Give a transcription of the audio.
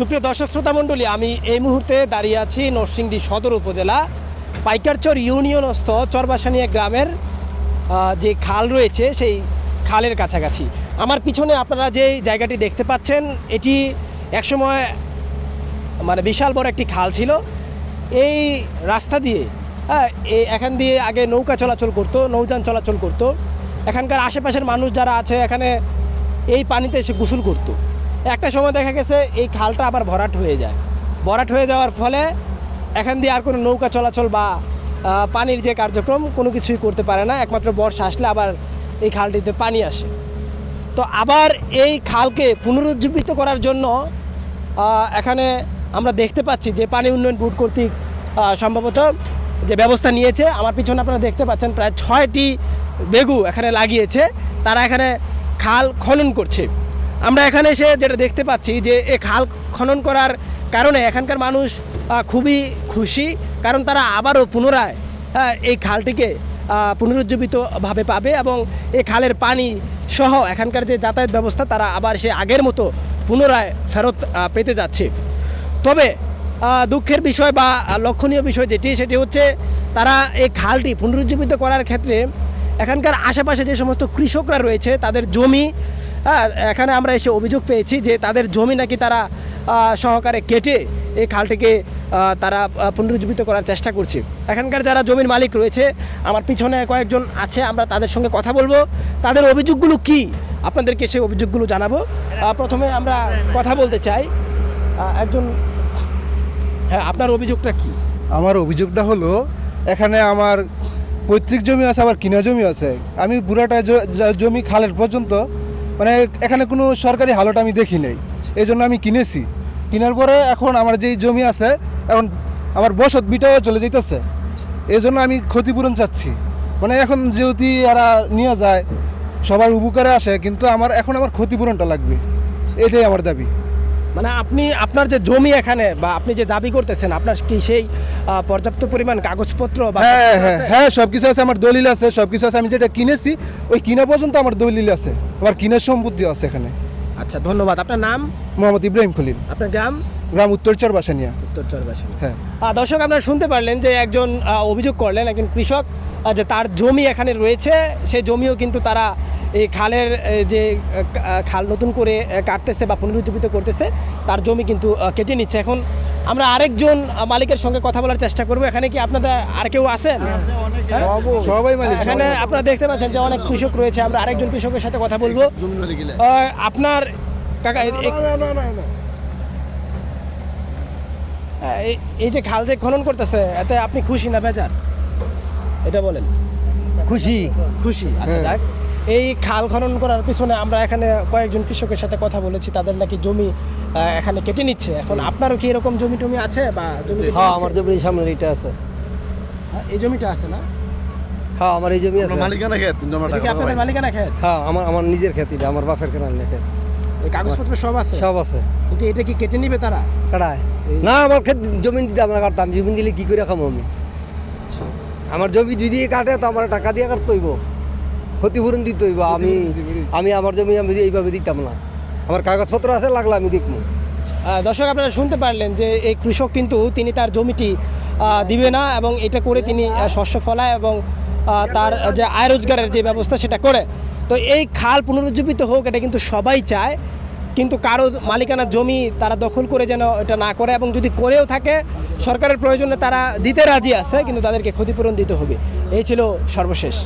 সুপ্রিয় দর্শক শ্রোতা মণ্ডলী আমি এই মুহূর্তে দাঁড়িয়ে আছি নরসিংদী সদর উপজেলা পাইকারচর ইউনিয়নস্থ চরবাসানিয়া গ্রামের যে খাল রয়েছে, সেই খালের কাছাকাছি। আমার পিছনে আপনারা যে জায়গাটি দেখতে পাচ্ছেন, এটি একসময় মানে বিশাল বড় একটি খাল ছিল। এই রাস্তা দিয়ে হ্যাঁ এখান দিয়ে আগে নৌকা চলাচল করতো, নৌযান চলাচল করতো। এখানকার আশেপাশের মানুষ যারা আছে, এখানে এই পানিতে এসে গোসল করতো। একটা সময় দেখা গেছে এই খালটা আবার ভরাট হয়ে যায়। ভরাট হয়ে যাওয়ার ফলে এখান দিয়ে আর কোনো নৌকা চলাচল বা পানির যে কার্যক্রম কোনো কিছুই করতে পারে না। একমাত্র বর্ষা আসলে আবার এই খালটিতে পানি আসে। তো আবার এই খালকে পুনরুজ্জীবিত করার জন্য এখানে আমরা দেখতে পাচ্ছি যে পানি উন্নয়ন বোর্ড কর্তৃক সম্ভবত যে ব্যবস্থা নিয়েছে, আমার পিছনে আপনারা দেখতে পাচ্ছেন প্রায় ছয়টি বেগু এখানে লাগিয়েছে। তারা এখানে খাল খনন করছে। আমরা এখানে এসে যেটা দেখতে পাচ্ছি যে এই খাল খনন করার কারণে এখানকার মানুষ খুবই খুশি, কারণ তারা আবারও পুনরায় এই খালটিকে পুনরুজ্জীবিতভাবে পাবে এবং এই খালের পানি সহ এখানকার যে যাতায়াত ব্যবস্থা তারা আবার সে আগের মতো পুনরায় ফেরত পেতে যাচ্ছে। তবে দুঃখের বিষয় বা লক্ষণীয় বিষয় যেটি, সেটি হচ্ছে তারা এই খালটি পুনরুজ্জীবিত করার ক্ষেত্রে এখানকার আশেপাশে যে সমস্ত কৃষকরা রয়েছে, তাদের জমি হ্যাঁ, এখানে আমরা এসে অভিযোগ পেয়েছি যে তাদের জমি নাকি তারা সহকারে কেটে এই খালটিকে তারা পুনরুজ্জীবিত করার চেষ্টা করছে। এখানকার যারা জমির মালিক রয়েছে আমার পিছনে কয়েকজন আছে আমরা তাদের সঙ্গে কথা বলব। তাদের অভিযোগগুলো কি? আপনাদেরকে সেই অভিযোগগুলো জানাব। প্রথমে আমরা কথা বলতে চাই। একজন হ্যাঁ আপনার অভিযোগটা কি? আমার অভিযোগটা হলো এখানে আমার পৈতৃক জমি আছে আবার কিনা জমি আছে। আমি বুড়াটা জমি খালের পর্যন্ত মানে এখানে কোনো সরকারি হালট আমি দেখি নাই। এই জন্য আমি কিনেছি। কেনার পরে এখন আমার যেই জমি আছে, এখন আমার বসত বিটাও চলে যেতেছে এই জন্য আমি ক্ষতিপূরণ চাচ্ছি। মানে এখন যেহেতু এরা নিয়ে যায়, সবার উপকারে আসে, কিন্তু আমার, এখন আমার ক্ষতিপূরণটা লাগবে। এটাই আমার দাবি। মানে আপনি আপনার যে জমি এখানে বা আপনি যে দাবি করতেছেন আপনার কি সেই পর্যাপ্ত পরিমাণ কাগজপত্র বা হ্যাঁ হ্যাঁ হ্যাঁ সব কিছু আছে আমার দলিল আছে সব কিছু আছে আমি যেটা কিনেছি ওই কিনা পর্যন্ত আমার দলিল আছে আমার কিনার সম্পত্তি আছে এখানে। আচ্ছা ধন্যবাদ। আপনার নাম? মোহাম্মদ ইব্রাহিম খলিল। আপনার গ্রাম? গ্রাম উত্তর চরবাসানিয়া উত্তর চরবাসী হ্যাঁ। দর্শক আপনারা শুনতে পারলেন যে একজন অভিযোগ করলেন একজন কৃষক যে তার জমি এখানে রয়েছে সেই জমিও কিন্তু তারা এই খালের যে খাল নতুন করে কাটতেছে বা পুনরুজ্জীবিত করতেছে তার জমি কিন্তু কেটে নিচ্ছে। এখন আমরা আরেকজন মালিকের সঙ্গে কথা বলার চেষ্টা করব। এখানে কি আপনাদের আর কেউ আছেন? হ্যাঁ? সবাই মালিক এখানে আপনারা দেখতে পাচ্ছেন যে অনেক কৃষক রয়েছে। আমরা আরেকজন কৃষকের সাথে কথা বলব। আপনার কাকা হ্যাঁ, এই- এই যে খাল যে খনন করতেছে এতে আপনি খুশি না বেজার? এটা বলেন। খুশি। খুশি। আচ্ছা যাক। এই খাল খনন করার পিছনে আমরা এখানে কয়েকজন কৃষকের সাথে কথা বলেছি তাদের নাকি জমি এখানে কেটে নিচ্ছে। এখন আপনারও কি এরকম জমি টমি আছে বা জমি হ্যাঁ আমার জমির সামনে এটা আছে। হ্যাঁ, এই জমিটা আছে না? হ্যাঁ আমার এই জমি আছে। মালিকানা খেত জমা কি আপনাদের মালিকানা খেত হ্যাঁ আমার আমার নিজের খেত এটা আমার বাপের কেনার খেত এই কাগজপত্র সব আছে? সব আছে। কিন্তু এটা কি কেটে নিবে তারা? কাটায়। না আমার ক্ষেত জমি দিতে আমরা কাটতাম জমি দিলে কি করে খামো আমি? আচ্ছা। আমার জমি যদি কাটে তো আমার টাকা দিয়ে কাটতে হইব। ক্ষতিপূরণ দিতে হইব আমি আমি আমার জমি আমি এইভাবে দিতাম না। আমার কাগজপত্র আছে লাগলে আমি দেখব। দর্শক আপনারা শুনতে পারলেন যে এই কৃষক কিন্তু তিনি তার জমিটি দিবে না এবং এটা করে তিনি শস্য ফলায় এবং তার যে আয় রোজগারের যে ব্যবস্থা সেটা করে। তো এই খাল পুনরুজ্জীবিত হোক এটা কিন্তু সবাই চায়। কিন্তু কারও মালিকানার জমি তারা দখল করে যেন এটা না করে এবং যদি করেও থাকে সরকারের প্রয়োজনে তারা দিতে রাজি আছে কিন্তু তাদেরকে ক্ষতিপূরণ দিতে হবে। এই ছিল সর্বশেষ।